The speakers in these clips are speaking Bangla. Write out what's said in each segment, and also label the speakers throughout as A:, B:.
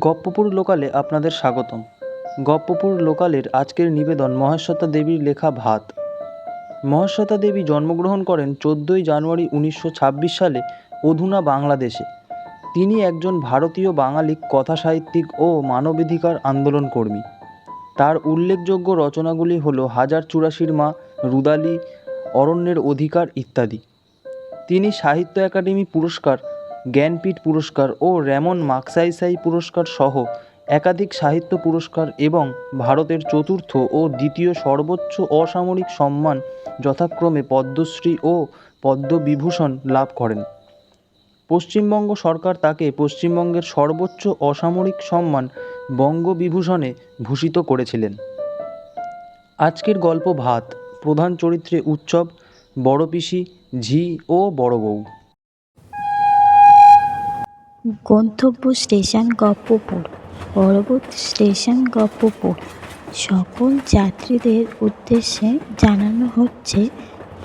A: গপ্পপুর লোকালে আপনাদের স্বাগতম। গপ্পপুর লোকালের আজকের নিবেদন মহেশ্বতা দেবীর লেখা ভাত। মহেশ্বতা দেবী জন্মগ্রহণ করেন চোদ্দোই জানুয়ারি উনিশশো ছাব্বিশ সালে অধুনা বাংলাদেশে। তিনি একজন ভারতীয় বাঙালি কথা সাহিত্যিক ও মানবাধিকার আন্দোলনকর্মী তার উল্লেখযোগ্য রচনাগুলি হল হাজার চুরাশির মা, রুদালি, অরণ্যের অধিকার ইত্যাদি। তিনি সাহিত্য একাডেমি পুরস্কার জ্ঞানপীঠ পুরস্কার ও র্যামন মাগসাইসাই পুরস্কার সহ একাধিক সাহিত্য পুরস্কার এবং ভারতের চতুর্থ ও দ্বিতীয় সর্বোচ্চ অসামরিক সম্মান যথাক্রমে পদ্মশ্রী ও পদ্মবিভূষণ লাভ করেন। পশ্চিমবঙ্গ সরকার তাকে পশ্চিমবঙ্গের সর্বোচ্চ অসামরিক সম্মান বঙ্গবিভূষণে ভূষিত করেছিলেন। আজকের গল্প ভাত, প্রধান চরিত্রে উৎসব বড় পিসি ঝি ও বড় বউ
B: গন্তব্য স্টেশন গপ্পপুর পরবর্তী স্টেশন গপ্পপুর। সকল যাত্রীদের উদ্দেশ্যে জানানো হচ্ছে,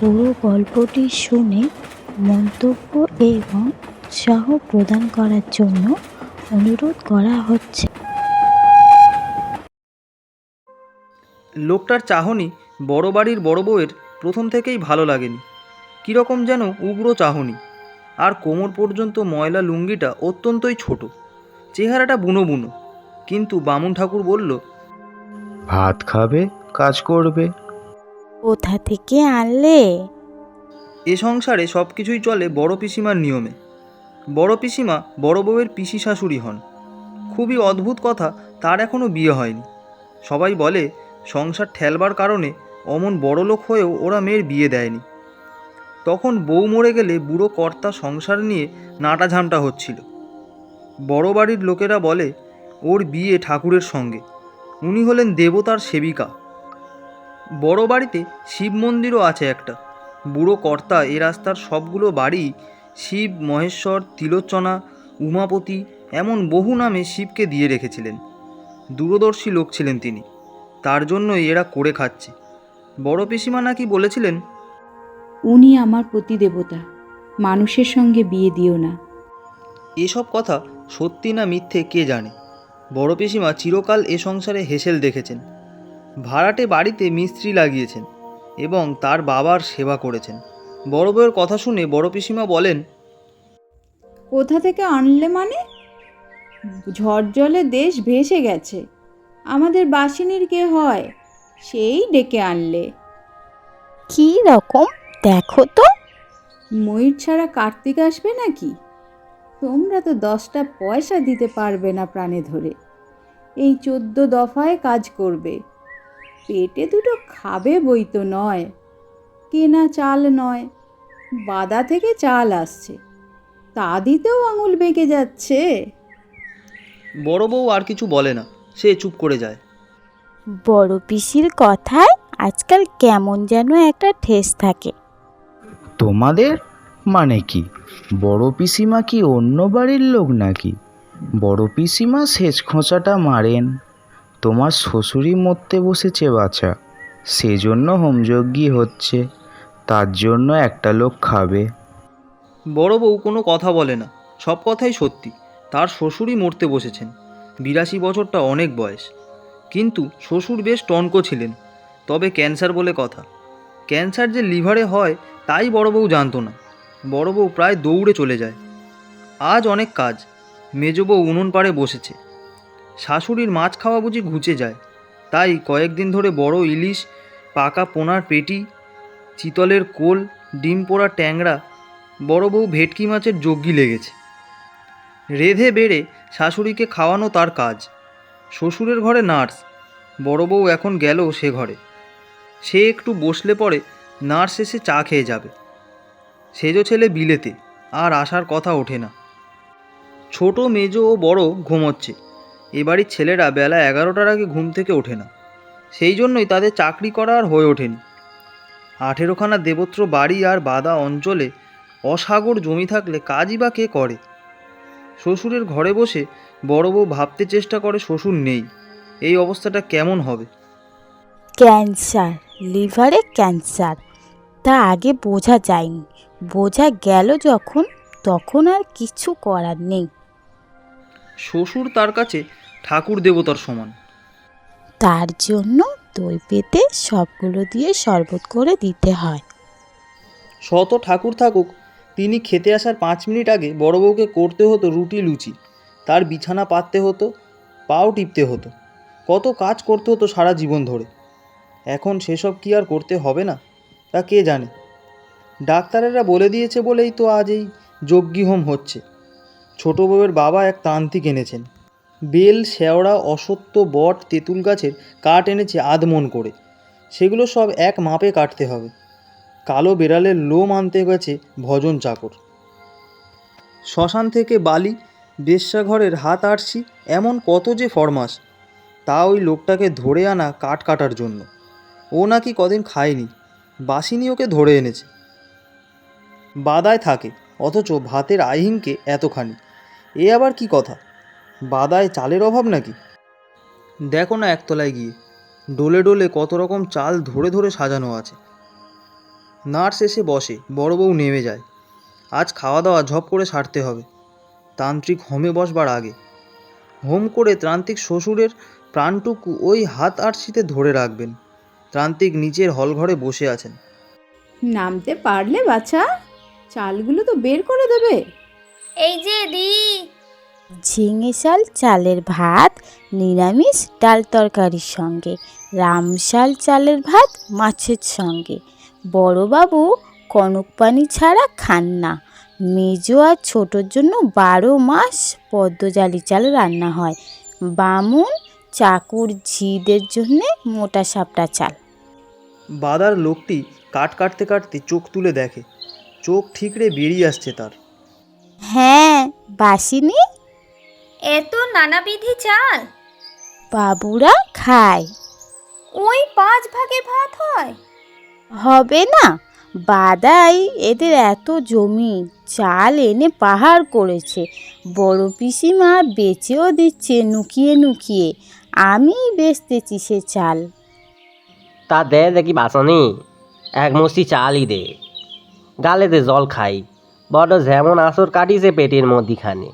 B: পুরো গল্পটি শুনে মন্তব্য এবং উৎসাহ প্রদান করার জন্য অনুরোধ করা হচ্ছে।
A: লোকটার চাহনি বড় বাড়ির বড় বউয়ের প্রথম থেকেই ভালো লাগেনি। কীরকম যেন উগ্র চাহনি। আর কোমর পর্যন্ত ময়লা লুঙ্গিটা অত্যন্তই ছোট। চেহারাটা বুনো বুনো। কিন্তু বামুন ঠাকুর বলল
C: ভাত খাবে কাজ করবে।
B: কোথা থেকে আনলে?
A: এ সংসারে সব কিছুই চলে বড় পিসিমার নিয়মে। বড় পিসিমা বড় বউয়ের পিসি শাশুড়ি হন। খুবই অদ্ভুত কথা তার এখনও বিয়ে হয়নি। সবাই বলে সংসার ঠেলবার কারণে অমন বড় লোক হয়েও ওরা মেয়ের বিয়ে দেয়নি। তখন বউ মরে গেলে বুড়ো কর্তা সংসার নিয়ে নাটা ঝামটা হচ্ছিল। বড় বাড়ির লোকেরা বলে, ওর বিয়ে ঠাকুরের সঙ্গে। উনি হলেন দেবতার সেবিকা। বড় বাড়িতে শিব মন্দিরও আছে একটা। বুড়ো কর্তা এ রাস্তার সবগুলো বাড়ি শিব, মহেশ্বর তিলোচনা উমাপতি, এমন বহু নামে শিবকে দিয়ে রেখেছিলেন। দূরদর্শী লোক ছিলেন তিনি। তার জন্যই এরা করে খাচ্ছে। বড় পিসিমা নাকি বলেছিলেন
D: উনি আমার প্রতিদেবতা। মানুষের সঙ্গে বিয়ে দিও না।
A: এসব কথা সত্যি না মিথ্যে কে জানে? বড় পিসিমা চিরকাল এ সংসারে হেসেল দেখেছেন। ভাড়াটে বাড়িতে মিস্ত্রি লাগিয়েছেন এবং তার বাবার সেবা করেছেন। বড় বউয়ের কথা শুনে বড় পিসিমা বলেন
D: কোথা থেকে আনলে মানে? ঝড় জলে দেশ ভেসে গেছে। আমাদের বাসিনীর কে হয় সেই ডেকে আনলে।
B: কী রকম? দেখো তো।
D: ময়ূর ছাড়া কার্তিক আসবে নাকি? তোমরা তো দশটা পয়সা দিতে পারবে না প্রাণে ধরে। এই চোদ্দ দফায় কাজ করবে। পেটে দুটো খাবে বই তো নয় কেনা চাল নয় বাদা থেকে চাল আসছে। তা দিতেও আঙুল বেঁকে যাচ্ছে।
A: বড় বউ আর কিছু বলে না সে চুপ করে যায়।
B: বড় পিসির কথায় আজকাল কেমন যেন একটা ঠেস থাকে।
C: তোমাদের মানে কি? বড় পিসিমা কি অন্য বাড়ির লোক নাকি? বড় পিসিমা শেষ খোঁচাটা মারেন। তোমার শ্বশুরই মরতে বসেছে বাছা। সেজন্য হোমযজ্ঞী হচ্ছে। তার জন্য একটা লোক খাবে।
A: বড় বউ কোনো কথা বলে না। সব কথাই সত্যি। তার শ্বশুরই মরতে বসেছেন। বিরাশি বছরটা অনেক বয়স। কিন্তু শ্বশুর বেশ টনকো ছিলেন। তবে ক্যান্সার বলে কথা। ক্যান্সার যে লিভারে হয়, তাই বড় বউ জানতো না। বড় বউ প্রায় দৌড়ে চলে যায়। আজ অনেক কাজ। মেজ বউ উনুন পাড়ে বসেছে। শাশুড়ির মাছ খাওয়া বুঝি ঘুচে যায়। তাই কয়েকদিন ধরে বড় ইলিশ, পাকা পোনার পেটি, চিতলের কোল, ডিম পোড়া ট্যাংরা, বড় বউ ভেটকি মাছের যজ্ঞি লেগেছে। রেধে বেড়ে শাশুড়িকে খাওয়ানো তার কাজ। শ্বশুরের ঘরে নার্স। বড় বউ এখন গেল সে ঘরে। সে একটু বসলে পরে নার্স এসে চা খেয়ে যাবে। সেজো ছেলে বিলেতে, আর আসার কথা ওঠে না। ছোট মেজ ও বড় ঘুমোচ্ছে। এবাড়ির ছেলেরা বেলা এগারোটার আগে ঘুম থেকে ওঠে না। সেই জন্যই তাদের চাকরি করা আর হয়ে ওঠেনি। আঠেরোখানা দেবত্র বাড়ি আর বাদা অঞ্চলে অসাগর জমি থাকলে কাজই বা কে করে? শ্বশুরের ঘরে বসে বড় বউ ভাবতে চেষ্টা করে শ্বশুর নেই। এই অবস্থাটা কেমন হবে?
B: ক্যান্সার লিভারে ক্যান্সার। তা আগে বোঝা যায়নি। বোঝা গেল যখন তখন আর কিছু করার নেই।
A: শ্বশুর তার কাছে ঠাকুর দেবতার সমান।
B: তার জন্য দই পেতে সবগুলো দিয়ে শরবত করে দিতে হয়।
A: শত ঠাকুর থাকুক তিনি খেতে আসার পাঁচ মিনিট আগে বড় বউকে করতে হতো রুটি লুচি। তার বিছানা পাততে হতো পাও টিপতে হতো। কত কাজ করতে হতো সারা জীবন ধরে। এখন সেসব কি আর করতে হবে না? তা কে জানে? ডাক্তারেরা বলে দিয়েছে বলেই তো আজ এই যজ্ঞী হোম হচ্ছে। ছোট বউয়ের বাবা এক তান্ত্রিক এনেছেন। বেল, শেওড়া, অসত্য বট, তেঁতুল গাছের কাঠ এনেছে আধমন করে। সেগুলো সব এক মাপে কাটতে হবে। কালো বেড়ালের লোম আনতে গেছে ভজন চাকর। শ্মশান থেকে বালি বেশ্যাঘরের হাত আটছি, এমন কত যে ফরমাস তা ওই লোকটাকে ধরে আনা কাঠ কাটার জন্য। ও নাকি কদিন খায়নি। বাসিনি ওকে ধরে এনেছে। বাদায় থাকে, অথচ ভাতের আহিংকে এতখানি। এ আবার কি কথা? বাদায় চালের অভাব নাকি? দেখো না একতলায় গিয়ে, ডোলে ডোলে কত রকম চাল ধরে ধরে সাজানো আছে। নার্স এসে বসে, বড় বউ নেমে যায়। আজ খাওয়া দাওয়া ঝপ করে সারতে হবে। তান্ত্রিক হোমে বসবার আগে। হোম করে ত্রান্তিক শ্বশুরের প্রাণটুকু ওই হাত আরশিতে ধরে রাখবেন। ত্রান্তিক নিচের হলঘরে বসে আছেন।
D: নামতে পারলে বাছা। চালগুলো তো বের করে দেবে।
E: এই যে দি।
B: ঝিঙে শাল চালের ভাত নিরামিষ ডাল তরকারির সঙ্গে রামশাল চালের ভাত মাছের সঙ্গে। বড়বাবু কনক পানি ছাড়া খান না। মেজো আর ছোটোর জন্য বারো মাস পদ্মজালি চাল রান্না হয়। বামুন চাকুর ঝিদের জন্যে মোটা সাপটা চাল।
A: বাদার লোকটি কাট কাটতে কাটতে চোখ তুলে দেখে। চোখ ঠিকরে বেরিয়ে আসছে তার।
B: হ্যাঁ বাসিনি?
E: এত নানাবিধি চাল।
B: বাবুরা খায়।
E: ওই পাঁচ ভাগে ভাত হয়।
B: হবে না বাদাই এদের এত জমি চাল এনে পাহাড় করেছে। বড় পিসিমা বেচেও দিচ্ছে নুকিয়ে নুকিয়ে। আমি বেচতেছি সে চাল।
F: তা দে দেখি বাসনি এক মুষ্টি চালই দে। গালেতে জল খাই বড় যেমন আসর কাটিছে পেটের মধ্যিখানে।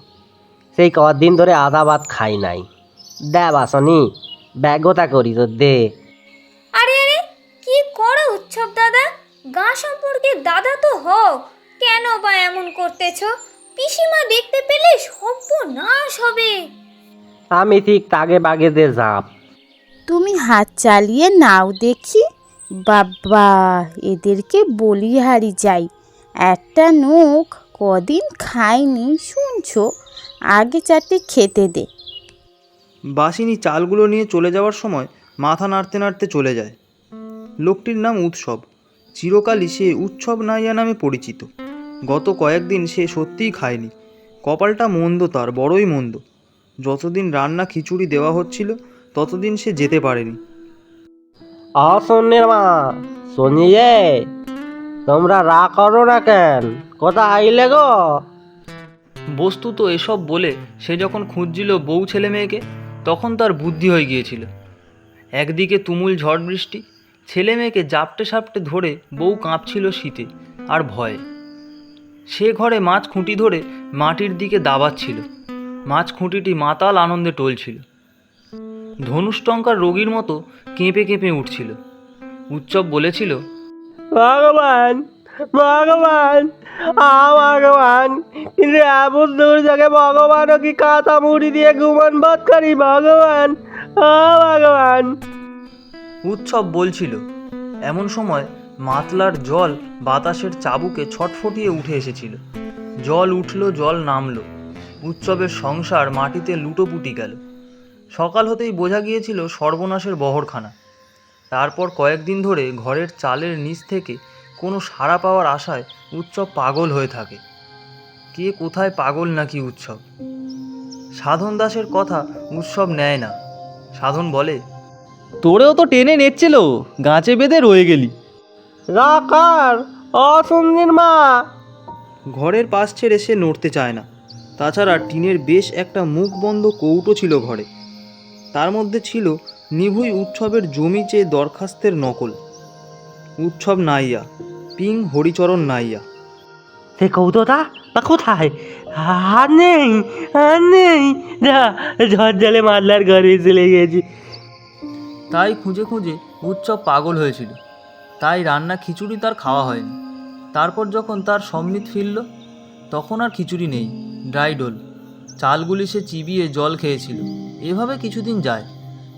F: সেই কদিন ধরে আধা ভাত খাই নাই। দে বাসনি ব্যাগতা করি তো দে।
E: আরে আরে কি করো উৎসব দাদা? গা সম্পর্কে দাদা তো হও। কেন বা এমন করতেছ? পিসিমা দেখতে পেলে সর্বনাশ হবে।
F: আমি ঠিক তাগে বাগে দে যাপ
B: তুমি হাত চালিয়ে নাও দেখি। বাবা এদেরকে বলিহারি যাই। একটা নোখ কদিন খাইনি শুনছো? আগে চারটে খেতে দে।
A: বাসিনী চালগুলো নিয়ে চলে যাওয়ার সময় মাথা নাড়তে নাড়তে চলে যায়। লোকটির নাম উৎসব। চিরকালই সে উৎসব নাইয়া নামে পরিচিত। গত কয়েকদিন সে সত্যিই খায়নি। কপালটা মন্দ তার বড়ই মন্দ। যতদিন রান্না খিচুড়ি দেওয়া হচ্ছিল ততদিন সে যেতে পারেনি।
F: অসন্নের মা শুনিয়ে তোমরা রা করো না কেন? কোথা আইলে গো।
A: বস্তুত এসব বলে সে যখন খুঁজছিল বউ ছেলে মেয়েকে তখন তার বুদ্ধি হয়ে গিয়েছিল। একদিকে তুমুল ঝড় বৃষ্টি ছেলে মেয়েকে জাপটে সাপটে ধরে বউ কাঁপছিল শীতে আর ভয়ে। সে ঘরে মাছ খুঁটি ধরে মাটির দিকে দাবাচ্ছিল। মাছ খুঁটিটি মাতাল আনন্দে টলছিল। ধনুষ্টঙ্কার রোগীর মতো কেঁপে কেঁপে উঠছিল। উৎসব বলেছিল
F: ভগবান ভগবান আ ভগবান কিন্তু এমন দূর থেকে ভগবানও কি কাঁথা মুড়ি দিয়ে ঘুমান বাদ করি ভগবান? আ ভগবান।
A: উৎসব বলছিল এমন সময় মাতলার জল বাতাসের চাবুকে ছটফটিয়ে উঠে এসেছিল। জল উঠল জল নামলো। উৎসবের সংসার মাটিতে লুটোপুটি গেল। সকাল হতেই বোঝা গিয়েছিল সর্বনাশের বহরখানা। তারপর কয়েকদিন ধরে ঘরের চালের নিচ থেকে কোনো সাড়া পাওয়ার আশায় উৎসব পাগল হয়ে থাকে। কে কোথায় পাগল নাকি উৎসব? সাধন দাসের কথা উৎসব নেয় না। সাধন বলে
G: তোরেও তো টেনে নেচ্ছিল গাছে বেঁধে রয়ে গেলি।
F: রাখার অসন্দির মা।
A: ঘরের পাশ ছেড়ে সে নড়তে চায় না। তাছাড়া টিনের বেশ একটা মুখ বন্ধ কৌটো ছিল ঘরে। তার মধ্যে ছিল নিভুই উৎসবের জমি চেয়ে দরখাস্তের নকল। উৎসব নাইয়া পিং হরিচরণ নাইয়া।
F: সে কৌতোটা? বা কোথায়? আর নেই আর নেই। যা ঝড় জলে মাদলার ঘরে চলে গেছি।
A: তাই খুঁজে খুঁজে উৎসব পাগল হয়েছিল। তাই রান্না খিচুড়ি তার খাওয়া হয়নি। তারপর যখন তার সম্মিত ফিরল তখন আর খিচুড়ি নেই। ড্রাই ডোল। চালগুলি সে চিবিয়ে জল খেয়েছিল। এভাবে কিছুদিন যায়।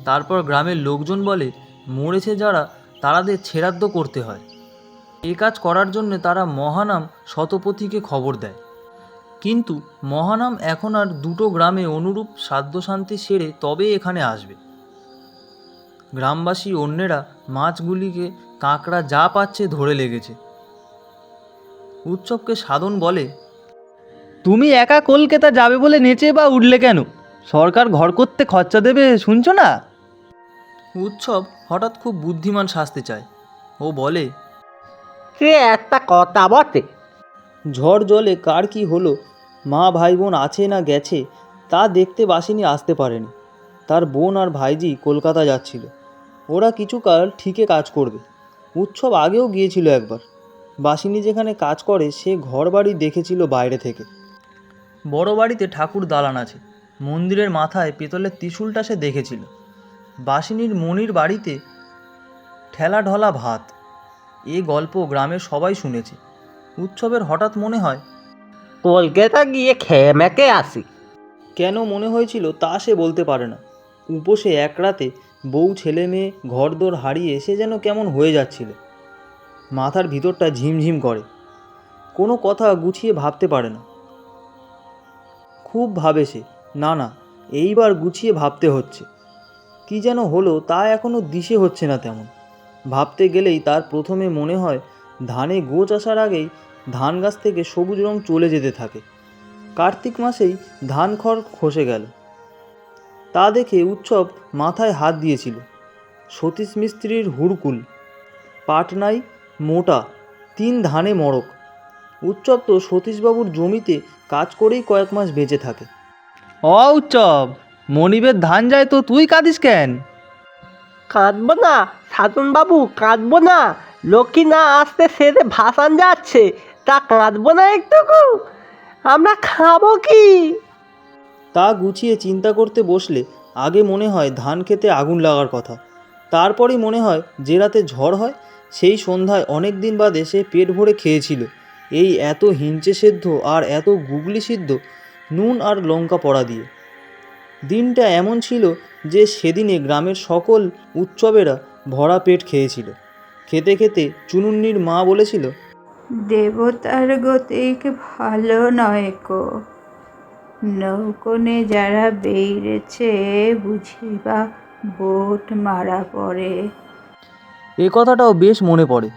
A: তারপর গ্রামের লোকজন বলে, মরেছে যারা, তারাদের ছেড়াদ্দ করতে হয়। এ কাজ করার জন্য তারা মহানাম শতপথীকে খবর দেয়। কিন্তু মহানাম এখন আর দুটো গ্রামে অনুরূপ শান্তি সেরে তবে এখানে আসবে। গ্রামবাসী অন্যেরা মাছগুলিকে কাঁকড়া যা পাচ্ছে ধরে লেগেছে। উৎসবকে সাধন বলে
G: তুমি একা কলকাতা যাবে বলে নেচে বা উঠলে কেন? সরকার ঘর করতে খরচা দেবে শুনছো না?
A: উৎসব হঠাৎ খুব বুদ্ধিমান সাজতে চায়। ও বলে
F: সে একটা কথা বটে?
A: ঝড় জলে কার কি হলো? মা ভাই বোন আছে না গেছে তা দেখতে বাসিনী আসতে পারেনি। তার বোন আর ভাইজি কলকাতা যাচ্ছিল। ওরা কিছু কাল ঠিকই কাজ করবে। উৎসব আগেও গিয়েছিল একবার। বাসিনী যেখানে কাজ করে সে ঘর বাড়ি দেখেছিল বাইরে থেকে। বড় বাড়িতে ঠাকুর দালান আছে। মন্দিরের মাথায় পেতলের ত্রিশূলটা সে দেখেছিল। বাসিনীর মনির বাড়িতে ঠেলা ঢলা ভাত। এ গল্প গ্রামের সবাই শুনেছে। উৎসবের হঠাৎ মনে হয়
F: কলকাতা গিয়ে খেয়ে মেকে আসি।
A: কেন মনে হয়েছিল তা সে বলতে পারে না। উপসে এক রাতে বউ ছেলে মেয়ে ঘরদোর হারিয়ে সে যেন কেমন হয়ে যাচ্ছিল। মাথার ভিতরটা ঝিমঝিম করে। কোনো কথা গুছিয়ে ভাবতে পারে না। খুব ভাবে সে। না না, এইবার গুছিয়ে ভাবতে হচ্ছে। কি যেন হলো, তা এখনও দিশে হচ্ছে না তেমন। ভাবতে গেলেই তার প্রথমে মনে হয়, ধানে গোছ আসার আগেই ধান গাছ থেকে সবুজ রং চলে যেতে থাকে। কার্তিক মাসেই ধান খড় খসে গেল। তা দেখে উৎসব মাথায় হাত দিয়েছিল। সতীশ মিস্ত্রির হুড়কুল। পাটনাই মোটা, তিন ধানে মরক উৎসব তো সতীশবাবুর জমিতে কাজ করেই কয়েক মাস বেঁচে থাকে।
G: অ উৎসব মনিবের ধান যায় তো তুই কাঁদিস কেন?
F: কাঁদবো না সাধন বাবু কাঁদবো না। লক্ষ্মী না আসতে সেরে ভাসান যাচ্ছে তা কাঁদবো না একটুকু। আমরা খাব কি?
A: তা গুছিয়ে চিন্তা করতে বসলে আগে মনে হয় ধান খেতে আগুন লাগার কথা। তারপরেই মনে হয় যে রাতে ঝড় হয় সেই সন্ধ্যায় অনেক দিন বাদে সে পেট ভরে খেয়েছিল। এই এত হিঞ্চে সেদ্ধ আর এত গুগলি সিদ্ধ নুন আর লঙ্কা পড়া দিয়ে। দিনটা এমন ছিল যে সেদিনে গ্রামের সকল উৎসবেরা ভরা পেট খেয়েছিল। খেতে খেতে চুনুন্নির মা বলেছিল
D: দেবতার গতিক ভালো নয় কো। নৌকনে যারা বেইরেছে বুঝিবা বোট মারা পড়ে।
A: এ কথাটাও বেশ মনে পড়ে।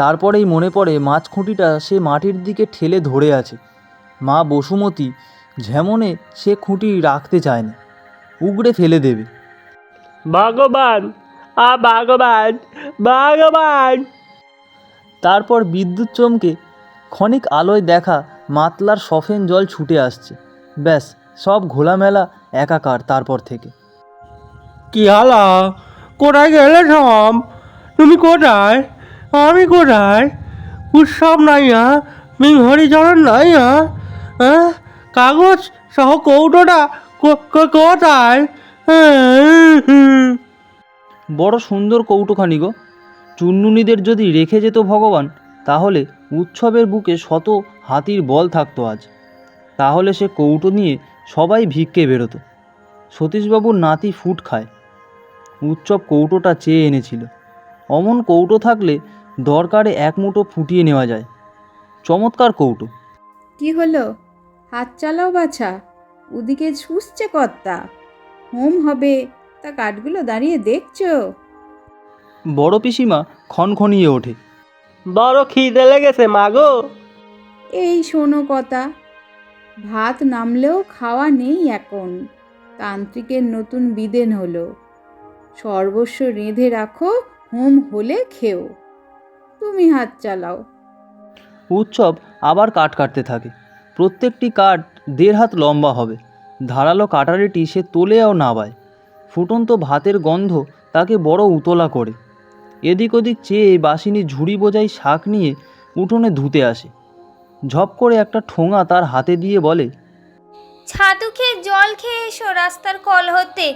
A: তারপরেই মনে পড়ে মাছ খুঁটিটা সে মাটির দিকে ঠেলে ধরে আছে। মা বসুমতী ঝেমনে সে খুঁটি রাখতে চায় না উগড়ে ফেলে দেবে।
F: ভগবান আ ভগবান ভগবান!
A: তারপর বিদ্যুৎ চমকে ক্ষণিক আলোয় দেখা মাতলার সফেন জল ছুটে আসছে। ব্যাস সব ঘোলামেলা একাকার তারপর থেকে।
F: কি হলো কোথায় গেলে সব তুমি কোথায়? আমি কোথায় উৎসব নাইয়া হরিচরণ নাইয়া হ্যাঁ কাগজ সহ কৌটোটা কোথায়
A: বড় সুন্দর কৌটোখানি গো। চুন্নুনিদের যদি রেখে যেত ভগবান, তাহলে উৎসবের বুকে শত হাতির বল থাকতো আজ। তাহলে সে কৌটো নিয়ে সবাই ভিক্ষে বেরোতো। সতীশবাবুর নাতি ফুট খায়। উৎসব কৌটোটা চেয়ে এনেছিল। অমন কৌটো থাকলে দরকারে এক মুঠো ফুটিয়ে নেওয়া যায়। চমৎকার কৌটো।
D: কি হলো? হাত চালাও বাছা। ওদিকে শুষছে কর্তা। হোম হবে। তা কাঠগুলো দাঁড়িয়ে দেখছ?
A: বড় পিসিমা খনখনিয়ে ওঠে।
F: বড় খিদে লেগেছে মাগো
D: এই শোনো কথা ভাত নামলেও খাওয়া নেই এখন। তান্ত্রিকের নতুন বিদেন হলো সর্বস্ব রেঁধে রাখো হোম হলে খেও। তুমি হাত চালাও।
A: উৎসব আবার কাঠ কাটতে থাকে। প্রত্যেকটি কাঠ দেড় হাত লম্বা হবে। ধারালো কাটারিটি সে তোলেও নাবায় ফুটন্ত ভাতের গন্ধ তাকে বড় উতলা করে। এদিক ওদিক চেয়ে বাসিনী ঝুড়ি বোঝাই শাক নিয়ে উঠোনে ধুতে আসে। ঝপ করে একটা ঠোঙা তার হাতে দিয়ে বলে
E: ছাতু খেয়ে জল খেয়ে এসো রাস্তার কল হতে।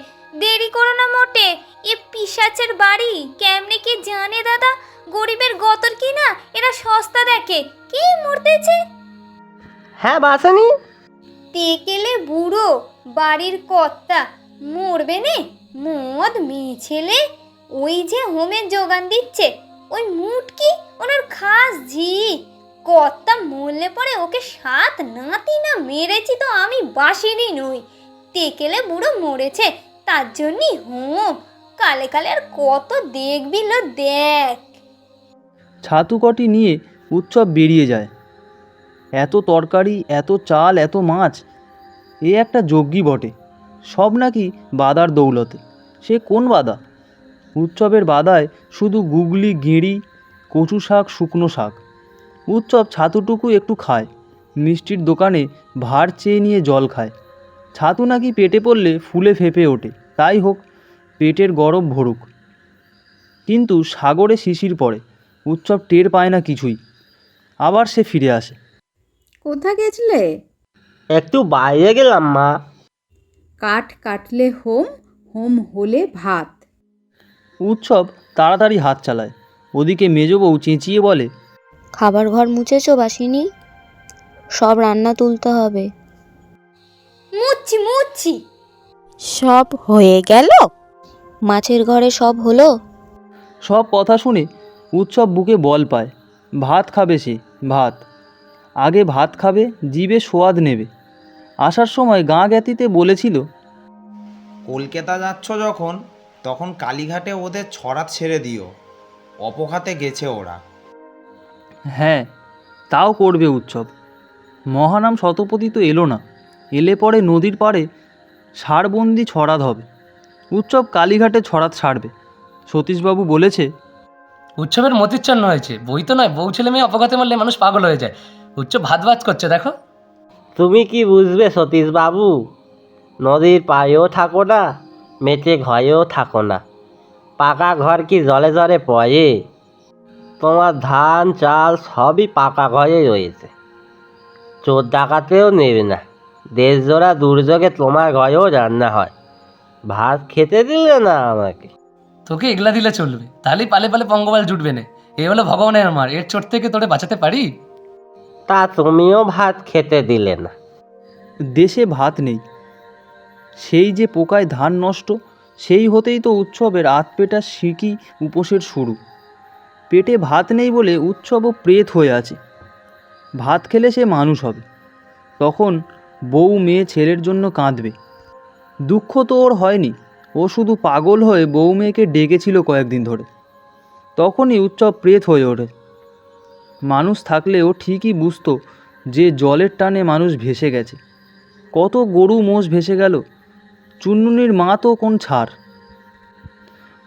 E: দেরি করো না মোটে এ পিসাচের বাড়ি। কেমনে কি জানে দাদা? গরিবের গতর কি না? এরা সস্তা দেখে। কি মরতেছে
F: হ্যাঁ বাসানি।
E: তেকেলে বুড়ো বাড়ির কর্তা। মরবে নে? মদ মেয়ে ছেলে। ওই যে হোমের যোগান দিচ্ছে। ওই মুটকি ওনার খাস ঝি। কর্তা মরলে পরে ওকে সাত নাতি না মেরেছি তো আমি বাসিনি নই। তেকেলে বুড়ো মরেছে। তার জন্যই হোম। কালে কালে আর কত দেখবি লো দেখ।
A: ছাতু কটি নিয়ে উৎসব বেরিয়ে যায়। এত তরকারি, এত চাল, এত মাছ, এ একটা যজ্ঞই বটে। সব নাকি বাদার দৌলতে। সে কোন বাদা? উৎসবের বাদায় শুধু গুগলি, গেঁড়ি, কচু শাক, শুকনো শাক। উৎসব ছাতুটুকু একটু খায়। মিষ্টির দোকানে ভার চেয়ে নিয়ে জল খায়। ছাতু নাকি পেটে পড়লে ফুলে ফেঁপে ওঠে। তাই হোক, পেটের গরম ভরুক। কিন্তু সাগরে শিশির পড়ে। উৎসব টের পায় না কিছুই। আবার সে ফিরে আসে।
D: কোথা গেছিলে?
F: একটু বাইরে গেলাম মা।
D: কাঠ কাটলে হোম হোম হলে ভাত।
A: উৎসব তাড়াতাড়ি হাত চালায়। ওদিকে মেজবউ চেঁচিয়ে বলে
H: খাবার ঘর মুছেছো বাসিনি? সব রান্না তুলতে হবে।
E: মুচ্ছি মুচ্ছি।
B: সব হয়ে গেল?
H: মাছের ঘরে সব হলো?
A: সব কথা শুনে উৎসব বুকে বল পায়। ভাত খাবে সে ভাত। আগে ভাত খাবে জিভে সোয়াদ নেবে। আসার সময় গাঁ জ্ঞাতিতে বলেছিল
C: কলকাতা যাচ্ছ যখন তখন কালীঘাটে ওদের ছড়া ছেড়ে দিও। অপঘাতে গেছে ওরা।
A: হ্যাঁ তাও করবে উৎসব। মহানাম শতপথী তো এলো না। এলে পরে নদীর পাড়ে সারবন্দি ছড়াত হবে। উৎসব কালীঘাটে ছড়াত ছাড়বে সতীশবাবু বলেছে
I: উৎসবের মতিচ্ছন্ন হয়েছে। বই তো নয়, বউ ছেলে মেয়ে অপঘাতে মারলে মানুষ পাগল হয়ে যায়। উৎসব ভাত ভাত করছে, দেখো।
F: তুমি কি বুঝবে সতীশ বাবু? নদীর পায়েও থাকো না মেচে ঘরেও থাকো না। পাকা ঘর কি জলে জলে পড়ে? তোমার ধান, চাল সবই পাকা ঘরে রয়েছে। চোর ডাকাতেও নেবে না। দেশজোড়া দুর্যোগে তোমার ঘরেও রান্না হয়। ভাত খেতে দিলে না আমাকে।
I: তোকে এগলা দিলে চলবে। তাহলেই পালে পালে পঙ্গপাল জুটবে না। এ হলো ভগবানের আমার এর চোট থেকে তোরে বাঁচাতে পারি?
F: তা তুমিও ভাত খেতে দিলে না।
A: দেশে ভাত নেই। সেই যে পোকায় ধান নষ্ট সেই হতেই তো উৎসবের আতপেটা সিকি উপোসের শুরু। পেটে ভাত নেই বলে উৎসবও প্রেত হয়ে আছে। ভাত খেলে সে মানুষ হবে। তখন বউ মেয়ে ছেলের জন্য কাঁদবে। দুঃখ তো ওর হয়নি। ও শুধু পাগল হয়ে বউ মেয়েকে ডেকেছিল কয়েকদিন ধরে। তখনই উৎসব প্রেত হয়ে ওঠে। মানুষ থাকলে ও ঠিকই বুঝতো যে জলের টানে মানুষ ভেসে গেছে। কত গরু মোষ ভেসে গেল। চুন্নুনির মা তো কোন ছাড়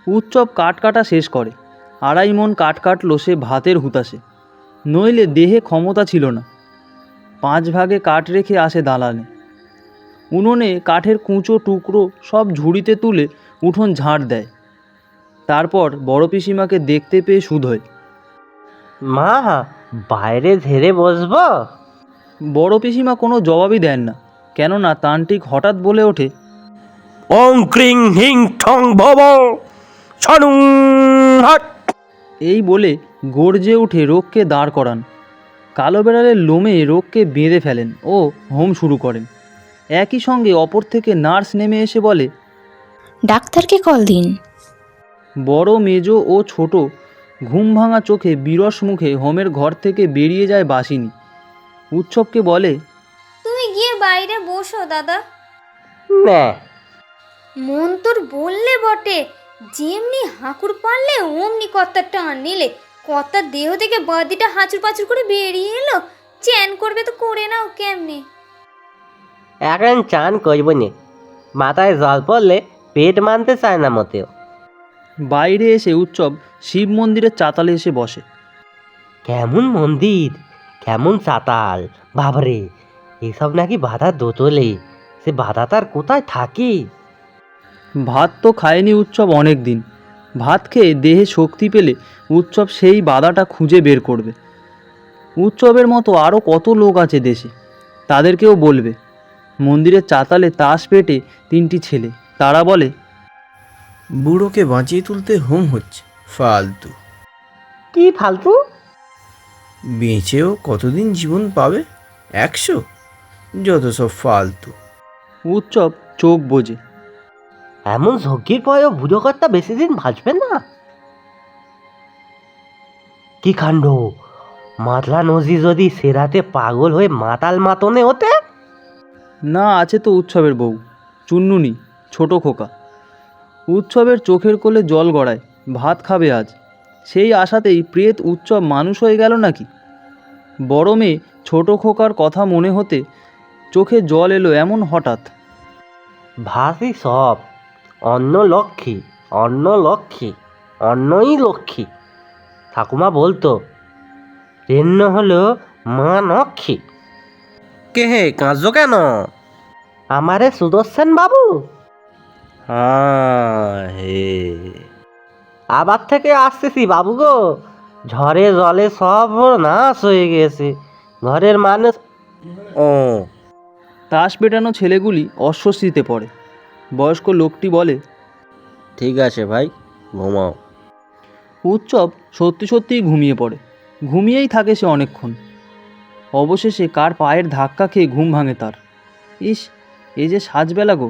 A: উৎসব কাঠ কাটা শেষ করে। আড়াই মন কাঠ কাটলো সে ভাতের হুতাশে। নইলে দেহে ক্ষমতা ছিল না। পাঁচ ভাগে কাঠ রেখে আসে দালানে উনুনে কাঠের কুঁচো টুকরো সব ঝুড়িতে তুলে উঠোন ঝাড় দেয়। তারপর বড় পিসিমাকে দেখতে পেয়ে শুধোয়
F: মা বাইরে ধেরে বসবো?
A: বড় পিসিমা কোনো জবাবই দেন না কেননা তান্ত্রিক হঠাৎ বলে ওঠে
F: ওং ক্রিং হিং ঠং ভব হট।
A: এই বলে গর্জে উঠে রোগকে দাঁড় করান। কালো বেড়ালের লোমে রোগকে বেঁধে ফেলেন ও হোম শুরু করেন। একই সঙ্গে অপর থেকে নার্স নেমে এসে বলে
H: ডাক্তারকে কল দিন।
A: বড় মেজ ও ছোট ঘুম ভাঙা চোখে বিরস মুখে হোমের ঘর থেকে বেরিয়ে যায় বাসিনী। উৎসবকে বলে
E: তুমি গিয়ে বাইরে বসো দাদা।
F: না।
E: মন তোর বললে বটে যেমনি হাঁকুর পারলে অমনি কর্তার টান নিলে। কর্তার দেহ থেকে বাদিটা হাঁচুর পাঁচুর করে বেরিয়ে এলো। চ্যান করবে তো করে নাও কেমনে?
F: এখন চান করব নে। মাথায় জল পড়লে পেট মানতে চায় না মতেও।
A: বাইরে এসে উৎসব শিব মন্দিরের চাতালে এসে বসে।
F: কেমন মন্দির কেমন চাতাল বাবারে এসব নাকি বাধা দোতলে সে বাধা তার কোথায় থাকে?
A: ভাত তো খায়নি উৎসব অনেক দিন ভাত খেয়ে দেহে শক্তি পেলে উৎসব সেই বাধাটা খুঁজে বের করবে। উৎসবের মতো আরও কত লোক আছে দেশে তাদেরকেও বলবে। মন্দিরের চাতালে তাস পেটে তিনটি ছেলে। তারা বলে
J: বুড়োকে বাঁচিয়ে তুলতে হোম হচ্ছে ফালতু।
F: কি ফালতু?
J: বেঁচেও কতদিন জীবন পাবে? একশো? যত সব ফালতু।
A: উৎসব চোখ বোঝে।
F: এমন ঝক্কির পরেও বুড়ো কর্তা বেশি দিন বাঁচবে না? কি কাণ্ড? মাতলা নজি যদি সেরাতে পাগল হয়ে মাতাল মাতনে হতে?
A: না, আছে তো উৎসবের বউ, চুন্নুনি, ছোট খোকা। উৎসবের চোখের কোলে জল গড়ায়, ভাত খাবে আজ। সেই আশাতেই প্রেত উৎসব মানুষ হয়ে গেল নাকি? বড় মেয়ে, ছোট খোকার কথা মনে হতে চোখে জল এলো এমন হঠাৎ।
F: ভাসি সব, অন্ন লক্ষ্মী অন্ন লক্ষ্মী, অন্নই লক্ষ্মী। ঠাকুমা বলতো রেন্ন হলো মা লক্ষ্মী।
J: কে হে? কাঁদছো কেন?
F: আমারে সুদর্শন বাবু?
J: হে।
F: আবার থেকে আসতেছি বাবু গো। ঝড়ে জলে সব নাশ হয়ে গেছে। ঘরের মানুষ
J: ও।
A: তাস পেটানো ছেলেগুলি অস্বস্তিতে পড়ে। বয়স্ক লোকটি বলে
J: ঠিক আছে ভাই ঘুমাও।
A: উৎসব সত্যি সত্যিই ঘুমিয়ে পড়ে। ঘুমিয়েই থাকে সে অনেকক্ষণ। অবশেষে কার পায়ের ধাক্কা খেয়ে ঘুম ভাঙে তার। ইস এ যে সাজবেলা গো।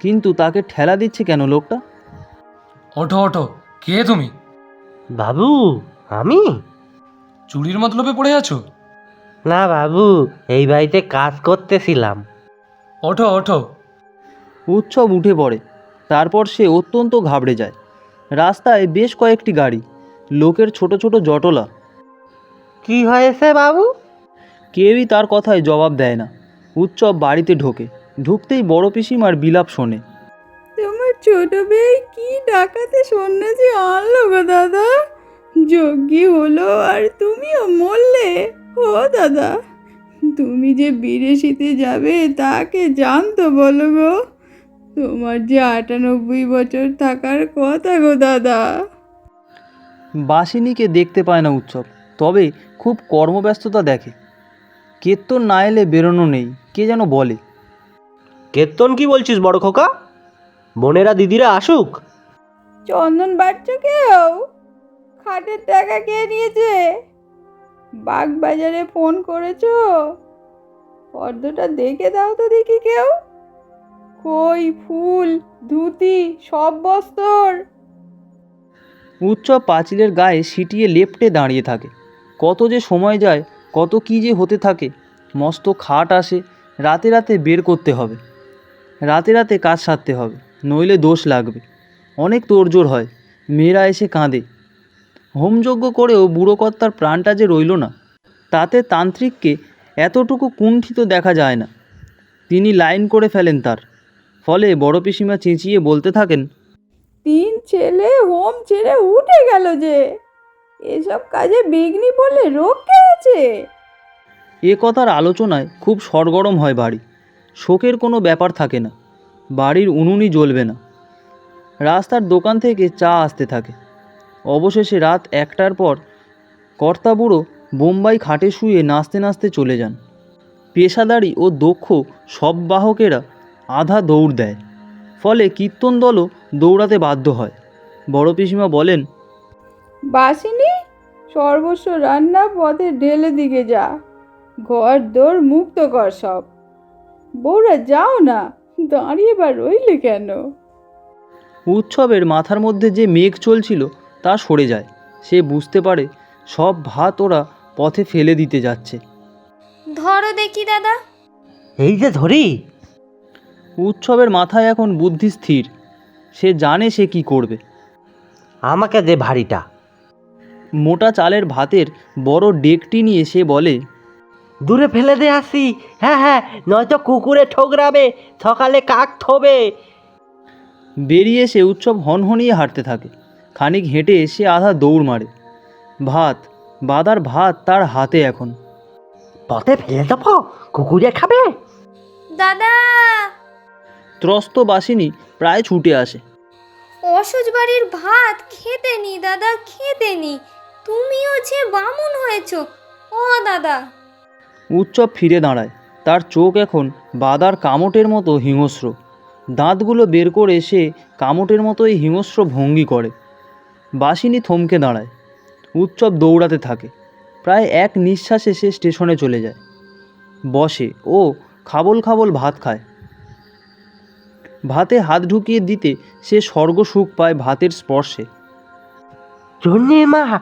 A: কিন্তু তাকে ঠেলা দিচ্ছে কেন লোকটা?
I: ওঠো ওঠো কে তুমি?
F: বাবু আমি?
I: চুরির মতলবে পড়ে আছো?
F: না বাবু এই বাড়িতে কাজ করতেছিলাম।
I: ওঠো ওঠো।
A: উৎসব উঠে পড়ে তারপর সে অত্যন্ত ঘাবড়ে যায়। রাস্তায় বেশ কয়েকটি গাড়ি লোকের ছোট ছোট জটলা।
F: কি হয়েছে বাবু?
A: কেউই তার কথায় জবাব দেয় না। উৎসব বাড়িতে ঢোকে। ঢুকতেই বড় পিসিমার বিলাপ শোনে।
D: তোমার ছোট মেয়ে কি ডাকাতে সন্ন্যাসী আনলো গো দাদা? যজ্ঞী হলো আর তুমিও মরলে। ও দাদা তুমি যে বিদেশিতে যাবে তাকে জানতো বলো গো। তোমার যে আটানব্বই বছর থাকার কথা গো দাদা।
A: বাসিনীকে দেখতে পায় না উৎসব তবে খুব কর্মব্যস্ততা দেখে। কীর্তন না এলে বেরোনো নেই কে যেন বলে।
F: কীর্তন কি বলছিস বড় খোকা? বোনেরা দিদিরা আসুক।
D: চন্দন বাড়ছো কেউ? খাটের টাকা কে নিয়েছে বাগবাজারে ফোন করেছ? ফর্দটা দেখে দাও তো দেখি কেউ। কই ফুল ধুতি সব বস্তর।
A: উচ্চ পাঁচিলের গায়ে সিটিয়ে লেপ্টে দাঁড়িয়ে থাকে। কত যে সময় যায় কত কী যে হতে থাকে, মস্ত খাট আসে, রাতে রাতে বের করতে হবে। রাতে রাতে কাজ সারতে হবে, নইলে দোষ লাগবে। অনেক তোড়জোড় হয়, মেয়েরা এসে কাঁদে। হোমযজ্ঞ করেও বুড়ো কর্তার প্রাণটা যে রইল না, তাতে তান্ত্রিককে এতটুকু কুণ্ঠিত দেখা যায় না। তিনি লাইন করে ফেলেন তার, ফলে বড় পিসিমা চেঁচিয়ে বলতে থাকেন,
D: তিন ছেলে, হোম ছেড়ে উঠে গেল যে। এসব কাজে বিঘ্নি বলে রোগ আছে?
A: এ কথার আলোচনায় খুব সরগরম হয় বাড়ি। শোকের কোনো ব্যাপার থাকে না। বাড়ির উনুনই জ্বলবে না। রাস্তার দোকান থেকে চা আসতে থাকে। অবশেষে রাত একটার পর কর্তাবুড়ো বোম্বাই খাটে শুয়ে নাচতে নাচতে চলে যান। পেশাদারি ও দক্ষ সব বাহকেরা আধা দৌড় দেয়। ফলে কীর্তন দলও দৌড়াতে বাধ্য হয়। বড় পিসিমা বলেন
D: বাসিনি সর্বস্ব রান্না পথে ঢেলে দিকে যা। ঘর দোর মুক্ত কর সব। বউরা যাও না দাঁড়িয়ে বা রইলে কেন?
A: উৎসবের মাথার মধ্যে যে মেঘ চলছিল তা সরে যায়। সে বুঝতে পারে সব ভাত ওরা পথে ফেলে দিতে যাচ্ছে।
E: ধরো দেখি দাদা।
F: এই যে ধরি।
A: উৎসবের মাথায় এখন বুদ্ধি স্থির। সে জানে সে কি করবে।
F: আমাকে দে ভারীটা
A: মোটা চালের ভাতের বড় ডেকটি নিয়ে সে বলে
F: দূরে ফেলে দে আসি হ্যাঁ হ্যাঁ নয়তো কুকুরে ঠোকরাবে সকালে কাক থবে।
A: বেরিয়ে এসে উৎসব হনহনিয়ে হাঁটতে থাকে। খানিক হেঁটে সে আধা দৌড় মারে। ভাত বাদার ভাত তার হাতে এখন।
F: পথে ফেলে দেবো কুকুরে খাবে?
E: দাদা!
A: ত্রস্ত বাসিনী প্রায় ছুটে আসে।
E: অসুজ বাড়ির ভাত খেতে নি দাদা খেতে নি। তুমিও যে বামুন হয়েছ। ও দাদা।
A: উৎসব ফিরে দাঁড়ায়। তার চোখ এখন বাদার কামটের মতো হিংস্র। দাঁতগুলো বের করে সে কামটের মতোই হিংস্র ভঙ্গি করে। বাসিনী থমকে দাঁড়ায়। উৎসব দৌড়াতে থাকে। প্রায় এক নিঃশ্বাসে সে স্টেশনে চলে যায়। বসে ও খাবল খাবল ভাত খায়। ভাতে হাত ঢুকিয়ে দিতে সে স্বর্গ সুখ পায় ভাতের স্পর্শে।
F: জন্যে মা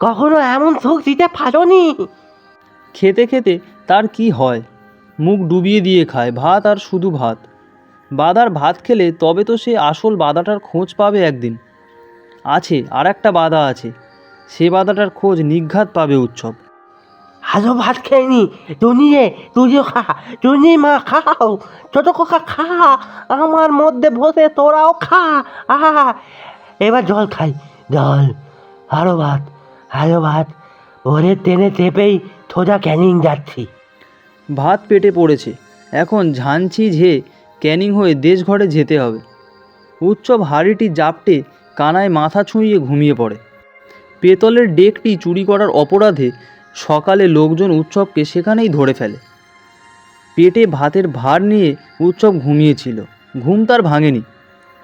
F: কখনো এমন দিতে পারোনি?
A: খেতে খেতে তার কি হয়? মুখ ডুবিয়ে দিয়ে খায় ভাত আর শুধু ভাত। বাদার ভাত খেলে তবে তো সে আসল বাদাটার খোঁজ পাবে একদিন। আছে আর একটা বাদা আছে। সে বাদাটার খোঁজ নিঘাত পাবে উৎসব।
F: আজও ভাত খেয়ে তুনিয়ে তুইও খা। তুমি মা খাও। ছোট কাকা খা। আমার মধ্যে বসে তোরাও খা। আহা এবার জল খাই। জল আরও ভাত। আরও ভাত ভোরে ট্রেনে চেপেই সোজা ক্যানিং যাচ্ছি।
A: ভাত পেটে পড়েছে, এখন ঝাঞ্চি ঝে ক্যানিং হয়ে দেশঘরে যেতে হবে। উৎসব হাড়িটি জাপটে কানায় মাথা ছুঁইয়ে ঘুমিয়ে পড়ে। পেতলের ডেকটি চুরি করার অপরাধে সকালে লোকজন উৎসবকে সেখানেই ধরে ফেলে। পেটে ভাতের ভার নিয়ে উৎসব ঘুমিয়েছিল, ঘুম তার ভাঙেনি।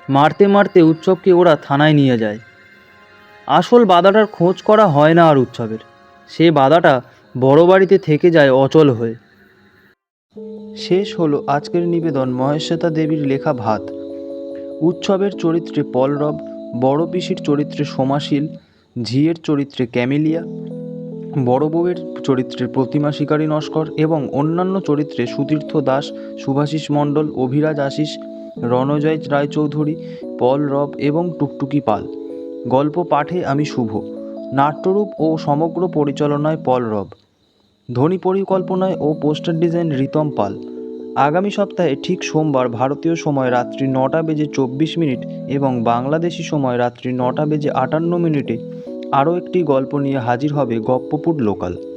A: মারতে মারতে উৎসবকে ওরা থানায় নিয়ে যায়। আসল বাদাটার খোঁজ করা হয় না আর উৎসবের। সে বাদাটা বড় বাড়িতে থেকে যায় অচল হয়ে। শেষ হলো আজকের নিবেদন মহেশ্বেতা দেবীর লেখা ভাত। উৎসবের চরিত্রে পলরব, বড় পিসির চরিত্রে সোমাশীল, ঝিয়ের চরিত্রে ক্যামেলিয়া, বড় বউয়ের চরিত্রে প্রতিমা শিকারী নস্কর এবং অন্যান্য চরিত্রে সুতীর্থ দাস সুভাষিস মণ্ডল, অভিরাজ আশিস, রণজয় রায়চৌধুরী পল রব এবং টুকটুকি পাল। গল্প পাঠে আমি শুভ। নাট্যরূপ ও সমগ্র পরিচালনায় পল রব। ধ্বনি পরিকল্পনায় ও পোস্টার ডিজাইন রিতম পাল। আগামী সপ্তাহে ঠিক সোমবার ভারতীয় সময় রাত্রি নটা বেজে চব্বিশ মিনিট এবং বাংলাদেশি সময় রাত্রি নটা বেজে আটান্ন মিনিটে আরও একটি গল্প নিয়ে হাজির হবে গপ্পপুর লোকাল।